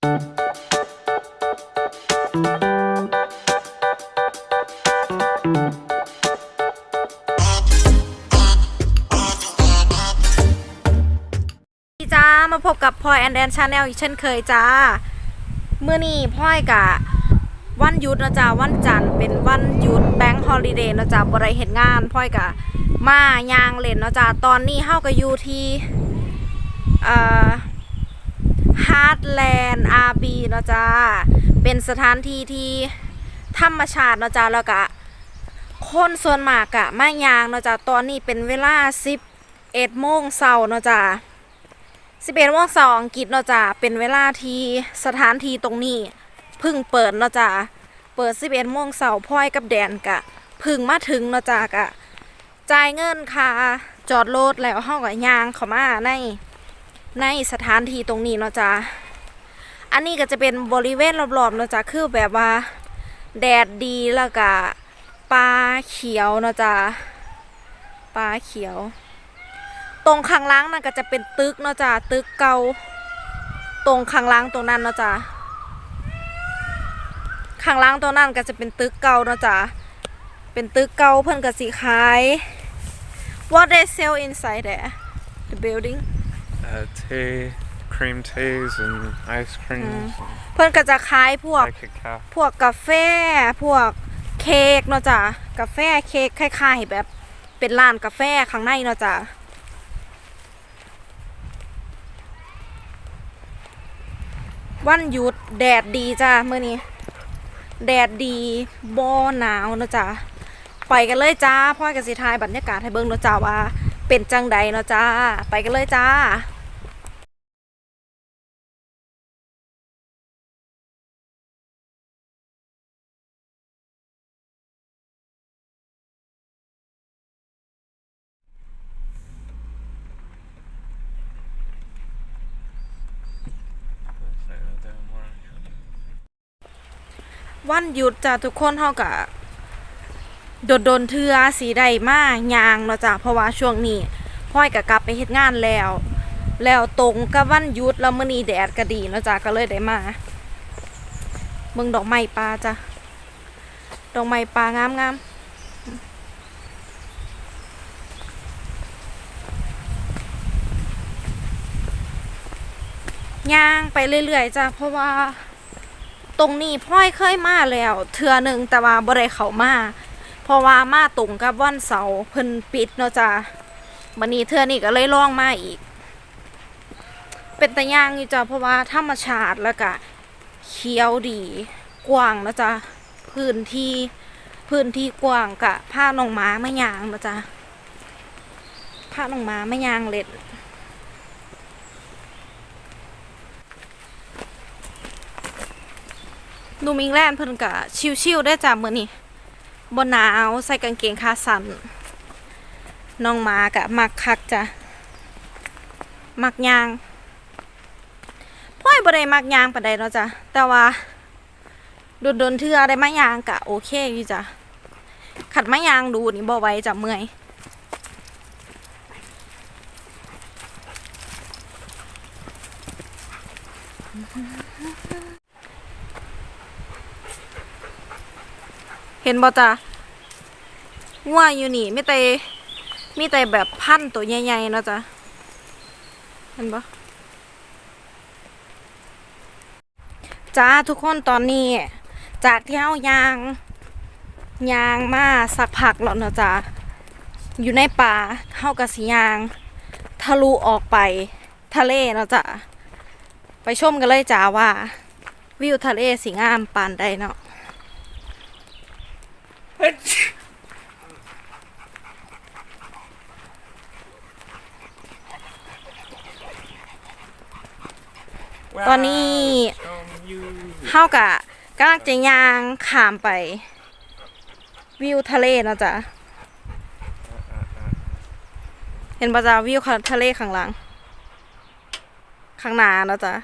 จ้ามาพบกับพลอยแอนแดนชาแนลอีกเช่นเคยจ้าเมื่อนี้พลอยกะวันหยุดนะจ๊ะวันจันทร์เป็นวันหยุดแบงค์ฮอลิเดย์นะจ๊ะบริเหตุงานพลอยกะมายางเล่นนะจ๊ะตอนนี้เฮาก็อยู่ที่เอ่อ ฮาร์ดแลนด์อาร์บีเนาะจ๊ะเป็นสถานที่ที่ธรรมชาติเนาะจ๊ะแล้วก็คนส่วนมากกะมายางเนาะจ๊ะตอนนี้เป็นเวลา11โมงเช้านาะจ๊ะสิบเอ็ดโมงเสองอังกฤษเนาะจ้ะเป็นเวลาที่สถานที่ตรงนี้เพึ่งเปิดเนาะจ้ะเปิดสิบเอ็ดโมงเสาร์พ่อยกับแดนกะเพึ่งมาถึงเนาะจ้ะกะจ่ายเงินค่ะจอดรถแล้วห้องกับยางเข้ามาใน ในสถานที่ตรงนี้เนาะจ้ะอันนี้ก็จะเป็นบริเวณรอบๆเนาะจ้ะคือแบบว่า แดดดีแล้วก็ปลาเขียวเนาะจ้ะปลาเขียว ตรงข้างล่างนั่นก็จะเป็นตึกเนาะจ้ะตึกเก่าตรงข้างล่างตรงนั้นเนาะจ้ะข้างล่างตรงนั้นก็จะเป็นตึกเก่าเนาะจ้ะเป็นตึกเก่าเพิ่นก็สิขาย What they sell inside there the building uh, tea, cream teas, and ice creams. เพิ่นก็จะขายพวก and like a cafe. พวกกาแฟ พวกเค้กเนาะจ้ะกาแฟเค้กคล้ายๆแบบเป็นร้านกาแฟข้างในเนาะจ้ะ วันหยุดแดดดีจ้ะเมื่อนี้ แดดดีบ่หนาวเนาะจ้ะ ไปกันเลยจ้าพ่อยกับสิทายบรรยากาศให้เบิ่งเนาะจ้าว่า เป็นจังใดเนาะจ้า ไปกันเลยจ้าวันหยุดจ้ะทุกคนเฮากะ โดดโดนเทือสีใดมากยางเนาะจ้ะเพราะว่าช่วงนี้พ่อยกะกลับไปเฮ็ดงานแล้ว แล้วตรงกับวันหยุดแล้วมื้อนี้แดดก็ดีเนาะจ้ะก็เลยได้มาเบิ่งดอกไม้ปลาจ้ะดอกไม้ปลางามๆย่างไปเรื่อยๆจ้ะเพราะว่า ตรงนี้พ่อยเคยมาแล้ว เทือหนึ่งแต่ว่าบ่ได้เขามา เพราะว่ามาตรงกับวันเสาร์เพิ่นปิดเนาะจ้ะบันนี้เทือนี้ก็เลยล่องมาอีก เป็นตะย่างอยู่จ้ะเพราะว่าธรรมชาติแล้วก็เขียวดีกว้างเนาะจ้ะพื้นที่พื้นที่กว้างกะผ้าน้องหมาไม่ยางนะจ้ะผ้าน้องหมาไม่ยางเล็ดนูมิงแลนเพิ่นกะชิวๆได้จ้ะมื้อนี้ บนหนาวใส่กางเกงขาสั้นน้องมากะมักคักจ้ะมักยางพ่อยบ่ได้มักยางปานใดเนาะจ้ะแต่ว่าโดนโดนเทื่อได้มายางกะโอเคอยู่จ้ะขัดมายางดูนี่บ่ไว้จ้ะเมื่อย ห็นบ่จ้ะงัวอยู่นี่ไมีแต่มีแต่แบบพันตัวใหญ่ๆเนาะจ้ะเห็นบ่จ้าทุกคนตอนนี้ จากที่เฮายางยางมาสักพักแล้วเนาะจ้ะอยู่ในป่าเฮากับสิยาง ทะลุออกไปทะเลเนาะจ้ะไปชมกันเลยจ้าว่า วิวทะเลสีงามปานใดเนาะ ตอนนี้เฮากะกำลังจะย่างขามไป วิวทะเลนะจ้ะเห็นปะจ้าวิวทะเลข้างหลัง ข้างหน้านะจ้ะ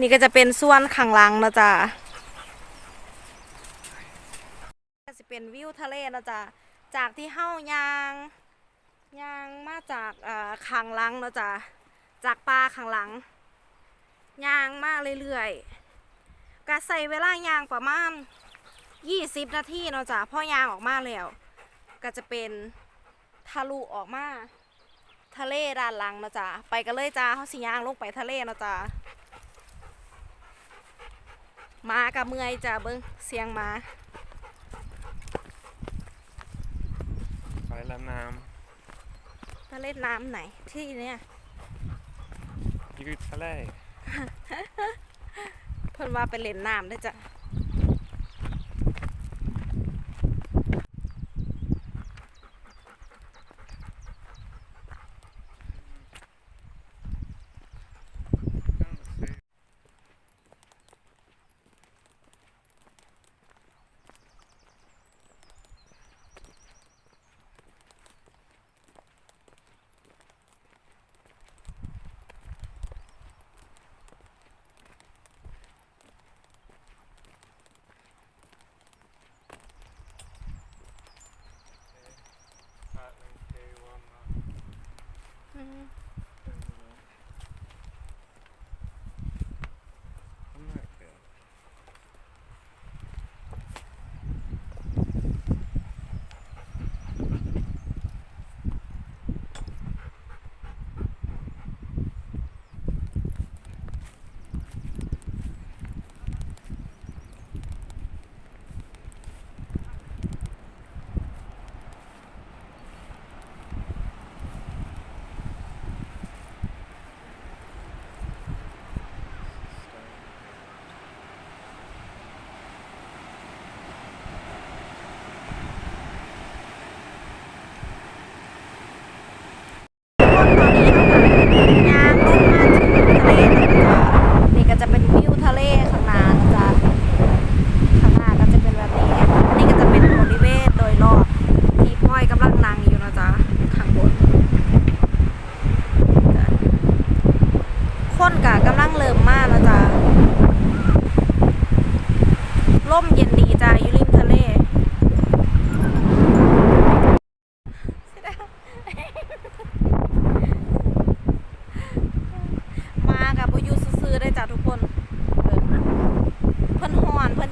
นี่ก็จะเป็นส่วนข้างหลังนะจ้ะก็จะ เป็นวิวทะเลนะจ้ะจากที่เฮายางยางมาจากอ่าข้างหลังนะจ้ะจากป่าข้างหลังยางมากเรื่อยๆก็ใส่เวลายางประมาณ20 นาทีเนาะจ้ะพอยางออกมาแล้ว ก็จะเป็นทะลุออกมาทะเลด้านหลังเนาะจ้ะไปกันเลยจ้าเขาสิยางลงไปทะเลเนาะจ้ะมากับเมื่อยจ้ะเบิ้งเสียงมา ไปละน้ ทะเลน้ำไหนที่เนี่ยำอยูทะเล เพิ่นว่าไปเล่นน้ำได้อจ้ะ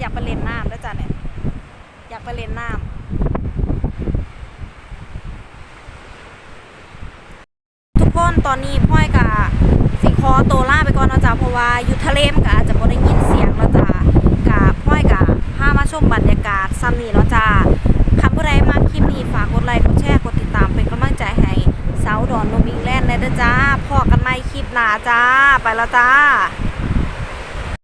อยากไปเล่นน้ำได้อจ้ะเนี่ยอยากไปเล่นน้ำทุกคนตอนนี้พ่อยกะสิคอโตวล่าไปก่อนนะจ้ะเพราะว่าอยู่ทะเลมันก็อาจจะบ่ได้ยินเสียงนะจ้ะกะพ่อยกะพามาชมบรรยากาศซ้ำนี้เนะจ้ะคันผู้ใดมาคลิปนี้ฝากกดไลค์กดแชร์กดติดตามเป็นกำลังใจให้สาวดอนนมิงแลนด์เลยเด้อจ้าพอกันใหม่คลิปหน้าจ้าไปแล้วจ้า